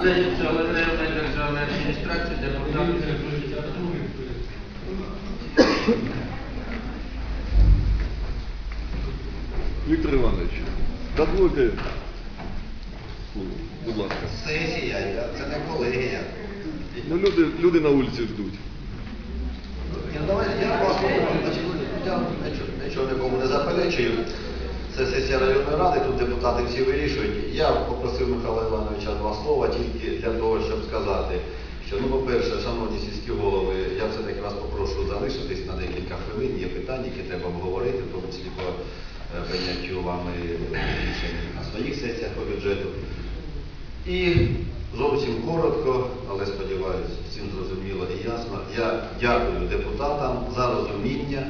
Олегревна державна адміністрація, депутати. Віктор Іванович, дозвольте слово, будь ласка. Сесія, я- це не колегія. Ну, люди, люди на вулиці ждуть. Я, давай, я вас нічого нікому не заперечую. Це сесія районної ради, тут депутати всі вирішують. Я попросив Михайла Івановича два слова тільки для того, щоб сказати, що, ну, по-перше, шановні сільські голови, я все-таки вас попрошу залишитись на декілька хвилин. Є питання, які треба обговорити, тому числі по е, прийняттю вами рішень на своїх сесіях по бюджету. І зовсім коротко, але сподіваюся, всім зрозуміло і ясно. Я дякую депутатам за розуміння,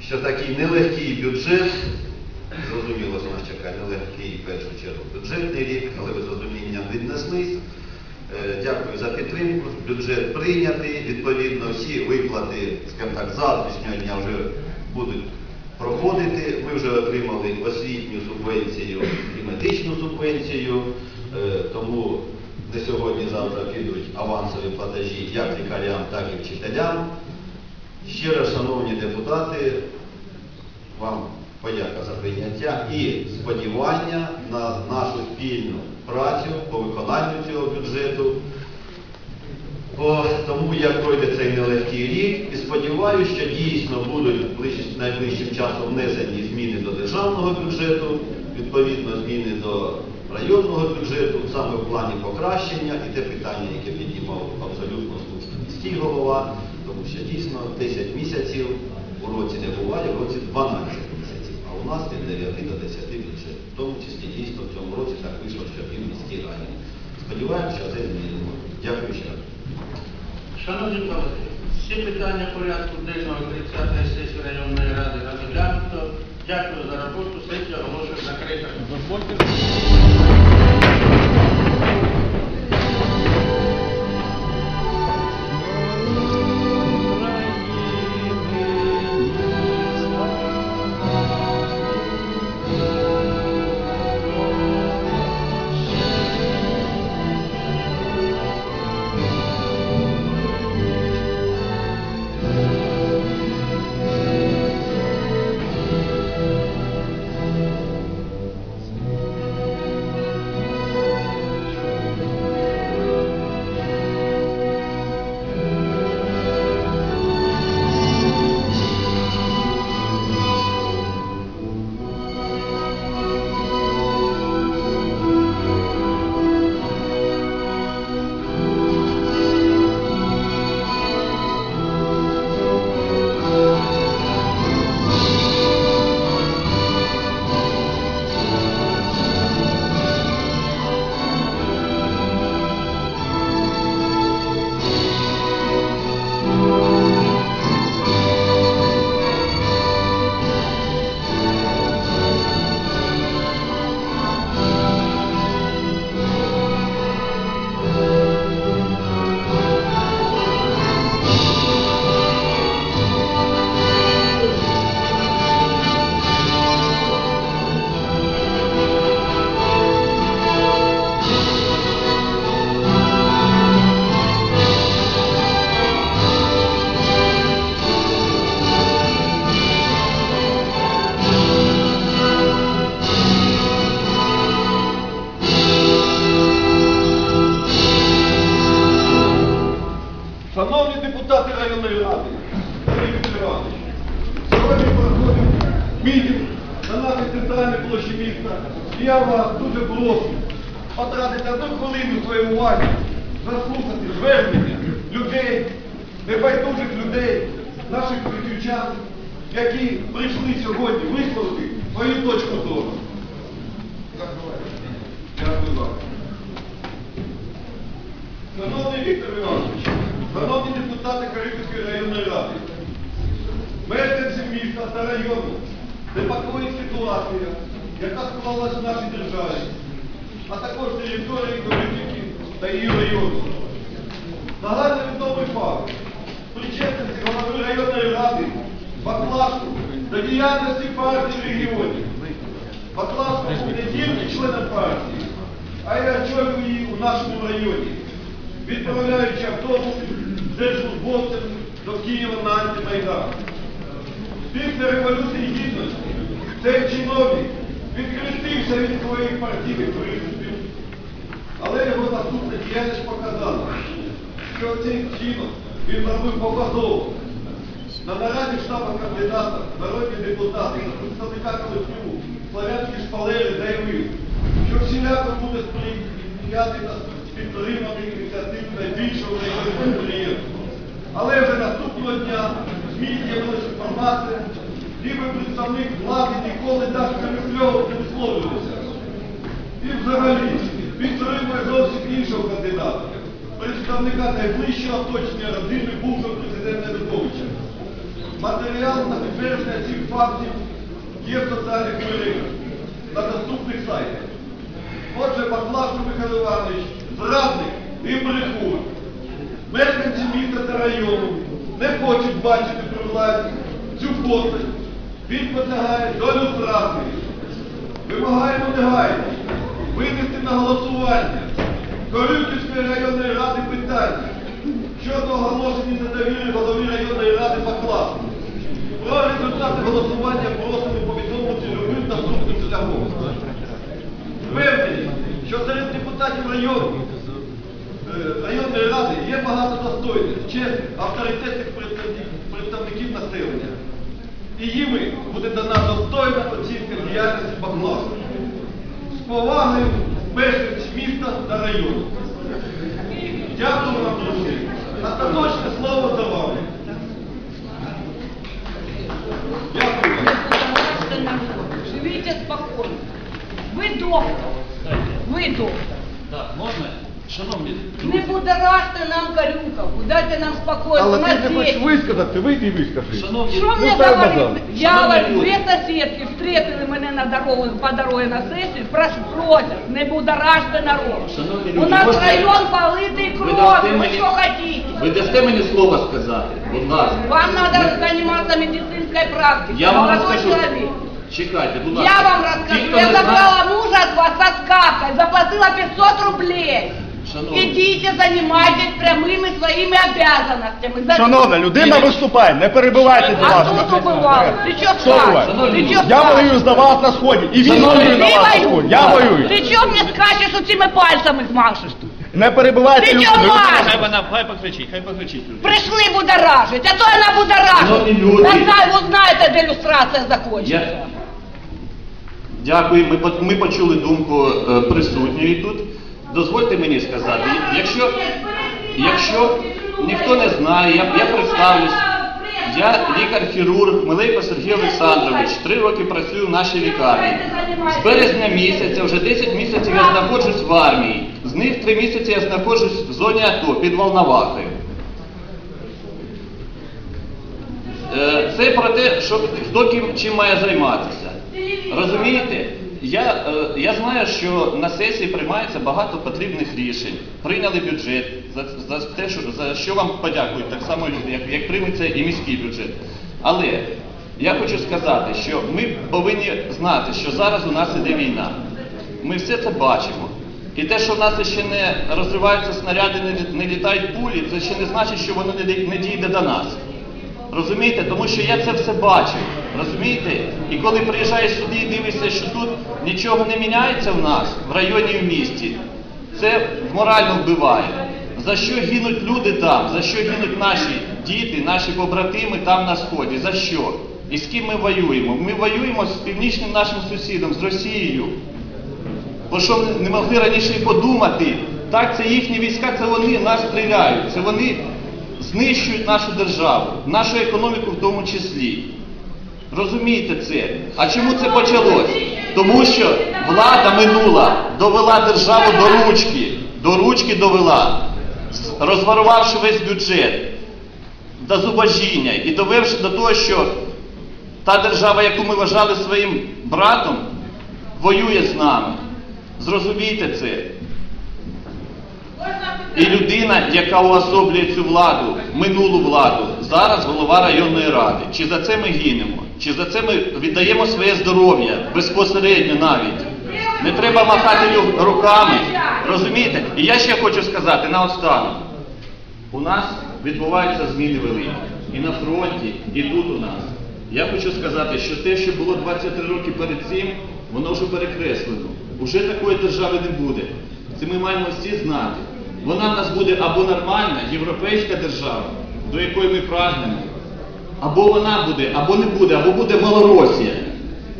що такий нелегкий бюджет, зрозуміло, що нас чекає нелегкий в першу чергу бюджетний рік, але ви з розумінням віднеслись. Е, Дякую за підтримку. Бюджет прийнятий. Відповідно, всі виплати, скажімо так, завтрашнього дня вже будуть проходити. Ми вже отримали освітню субвенцію і медичну субвенцію, Е, тому не сьогодні-завтра підуть авансові платежі як лікарям, так і вчителям. Ще раз, шановні депутати, вам подяка за прийняття і сподівання на нашу спільну працю по виконанню цього бюджету, по тому, як пройде цей нелегкий рік. І сподіваюся, що дійсно будуть найближчим часом внесені зміни до державного бюджету, відповідно зміни до районного бюджету, саме в плані покращення і те питання, яке піднімав абсолютно слушно міський голова, тому що дійсно 10 місяців у році не буває, в році 12 від 9 до 10 бюджет. В тому числі дійсно в цьому році так вийшло, що він міській раді. Сподіваємося, що це змінимо. Дякую ще раз. Шановні колеги, всі питання порядку денного 30-ї сесії районної ради розглянуто. Дякую за роботу. Сесія оголошує закрита. Мітинг на нашій центральній площі міста. І я вас дуже прошу потратити одну хвилину своєї уваги, заслухати звернення людей, небайдужих людей, наших приківчан, які прийшли сьогодні висловити свою точку зору. Дякую вам. Шановний Віктор Іванович, шановні депутати Харківської районної ради, мешканці міста та району непокоїть ситуація, яка склалась в нашій державі, а також території Корюківки та її району. Загальновідомий факт причетності голови районної ради Баклашку до діяльності партії регіонів. Баклашко був не тільки членом партії, а й очолює її у нашому районі, відправляючи автобуси держслужбовцям до Києва на антимайдан. Після революції гідності цей чиновник відкритився від своїх партійних принципів, але його наступна діяльність показала, що цей чинок він зробив показово. На нараді штабу кандидата народні депутати та представника колективу Славянські шпалери заявив, що всіляко буде сприяти та підтримати ініціативу найбільшого районного підприємства. Але вже наступного дня з'явилася інформація, ніби представник влади ніколи так перепльовував не висловлювався. І взагалі підтримує зовсім іншого кандидата, представника найближчого оточення родини бувшого президента Януковича. Матеріал на підтвердження цих фактів є в соціальних мережах на доступних сайтах. Отже, Баклашко Михайло Іванович, зрадник і брехун. Мешканці міста та району не хочуть бачити владі цю постать. Він потягає до люстрації. Вимагаємо негайно винести на голосування Корюківської районної ради питання щодо оголошення недовіри голові районної ради Баклашку. Про результати голосування просимо повідомити любим доступним шляхом. Впевнені, що серед депутатів району, е, районної ради є багато достойних, чесних, авторитетних Баклашу. З повагою мешканців міста та району. Шановні Не друзі, будоражьте нам Карюкову, дайте нам спокойно. Але У ти нас не хочеш дети. висказати, вийди і вискажи. шановні, Що Ну, мне дай говорить? базар. Я Шановні вас люди. дві сусідки встретили мене на дорогу, по дорозі на сесію, прошу, просять, не будоражте народ. Шановні У люди, нас можна- район политий ви кровью, дасте ви мені, що хотите? ви дасте мені слово сказати, будь ласка. Вам надо заниматься медицинской практикой. Я вам Молодой розкажу. человек. Чекайте, будь ласка. Я вам Ті, расскажу. хто Я не знає- забрала мужа от вас со скапкой, заплатила 500 рублей. Шановні. Идите, занимайтесь прямыми своими обязанностями. За- Шановна, людина виступає, не перебивайте, будь А ласка. тут убывал. Ты чё Що скачешь? буває? Ты чё Я скачешь? воюю за вас на сході. І він Шановні, воює на Ты вас на воюешь? сході. Я воюю. Ты чё мне скачешь, этими пальцами машешь тут? Не перебивайте Ти людину. чого Людина- маєш? Хай вона, хай покричить, хай покричить. люди. Пришли будоражить, а то она Шановні будоражит. люди. Тогда вы знаете, де иллюстрация закончится. Я... Дякую, ми, по- ми почули думку е, присутньої тут. Дозвольте мені сказати, якщо, якщо ніхто не знає, я, я представлюсь. Я лікар-хірург Милейко Сергій Олександрович. Три роки працюю в нашій лікарні. З березня місяця, вже 10 місяців я знаходжусь в армії. З них 3 місяці я знаходжусь в зоні АТО під Волновахою. Е, Це про те, що хто ким чим має займатися. Розумієте? Я, е, я знаю, що на сесії приймається багато потрібних рішень. Прийняли бюджет за, за те, що за що вам подякують так само як, як прийметься і міський бюджет. Але я хочу сказати, що ми повинні знати, що зараз у нас іде війна. Ми все це бачимо. І те, що в нас ще не розриваються снаряди, не, літають пулі, це ще не значить, що воно не, не дійде до нас. Розумієте? Тому що я це все бачив. Розумієте? І коли приїжджаєш сюди і дивишся, що тут нічого не міняється в нас, в районі в місті, це морально вбиває. За що гинуть люди там? За що гинуть наші діти, наші побратими там на сході? За що? І з ким ми воюємо? Ми воюємо з північним нашим сусідом, з Росією. Бо що не могли раніше подумати, так це їхні війська, це вони нас стріляють, це вони знищують нашу державу, нашу економіку в тому числі. Розумієте це? А чому це почалось? Тому що влада минула довела державу до ручки, до ручки довела, розворувавши весь бюджет до зубожіння і довівши до того, що та держава, яку ми вважали своїм братом, воює з нами. Зрозумійте це. І людина, яка уособлює цю владу, минулу владу, зараз голова районної ради. Чи за це ми гинемо? Чи за це ми віддаємо своє здоров'я безпосередньо навіть? Не треба махати руками. Розумієте? І я ще хочу сказати наостанок. У нас відбуваються зміни великі. І на фронті, і тут у нас. Я хочу сказати, що те, що було 23 роки перед цим, воно вже перекреслено. Уже такої держави не буде. Це ми маємо всі знати. Вона в нас буде або нормальна, європейська держава, до якої ми прагнемо, або вона буде, або не буде, або буде Малоросія,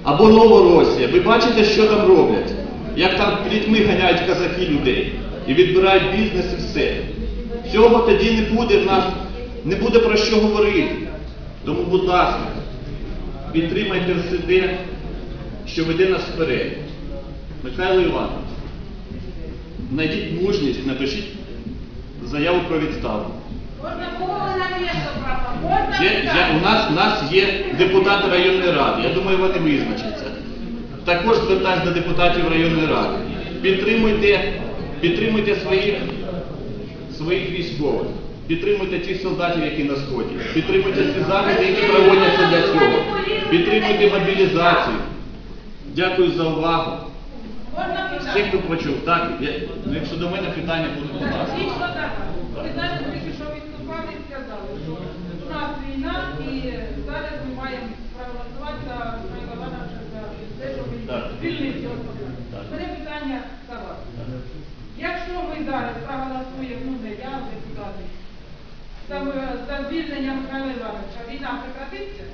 або Новоросія. Ви бачите, що там роблять? Як там плітьми ганяють казахи людей і відбирають бізнес і все. Цього тоді не буде в нас, не буде про що говорити. Тому, будь ласка, підтримайте все те, що веде нас вперед. Михайло Іванович, знайдіть мужність, напишіть заяву про відставку. Є, є, у, нас, у нас є депутати районної ради, я думаю, вони визначаться. Також звертаюся до депутатів районної ради. Підтримуйте, підтримуйте своїх, своїх військових, підтримуйте тих солдатів, які на сході, підтримуйте всі заходи, які проводяться для цього. Підтримуйте мобілізацію. Дякую за увагу. Всіх, хто почув, так, я, ну, якщо до мене питання будуть, будь ласка. Дійсно так. Ви знаєте, тільки що виступали і сказали, що у нас війна і зараз ми маємо проголосувати за те, що посаду. Так. Мене питання за вас. Якщо ми зараз проголосуємо, ну не я, депутати, за, за звільнення Михайла Івановича, війна прекратиться?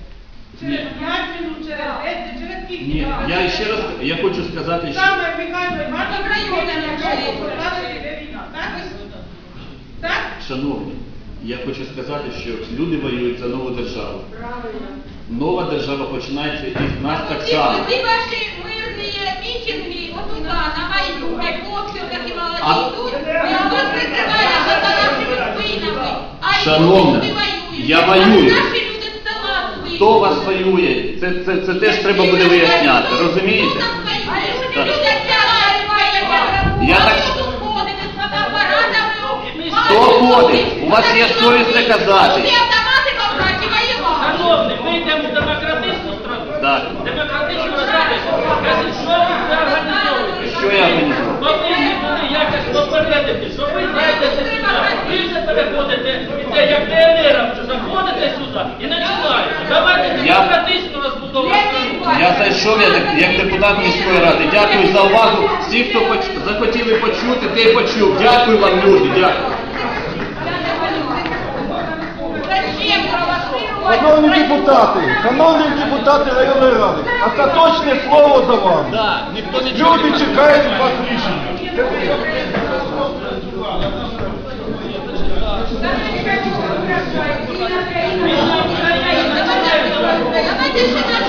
Через Ні. 5 минут, через 10, через скільки? Ні, я ще раз я хочу сказати, що Саме Михайло Іванович поставити йде війна, так? Так? Шановні, я хочу сказати, що люди воюють за нову державу. Правильно. Нова держава починається із нас так само. Ці ваші мирні мітинги отуда, на Майду, де хлопці такі молоді йдуть, ви вас за нашими спинами. А Шановна, люди воюють. я воюю. А наші люди з села воюють. Хто вас воює? Це, це, це теж треба буде виясняти, розумієте? Так. Я так-. Хто ходить? У вас є совість це казати. Шановні, ми йдемо в демократичну страну. Демократичну. Кажуть, що ви організовуєте? Що я організую? Повинні були якось попередити, що ви зайдете сюди. Ви вже переходите, як ДНР, що заходите сюди і починаєте. Я зайшов я як депутат міської ради. Дякую за увагу. Всі, хто поч- захотіли почути, ти почув. Дякую вам, люди. Дякую. Шановні депутати, шановні депутати районної ради, остаточне слово за вами. Люди чекають від вас рішення. Thank you.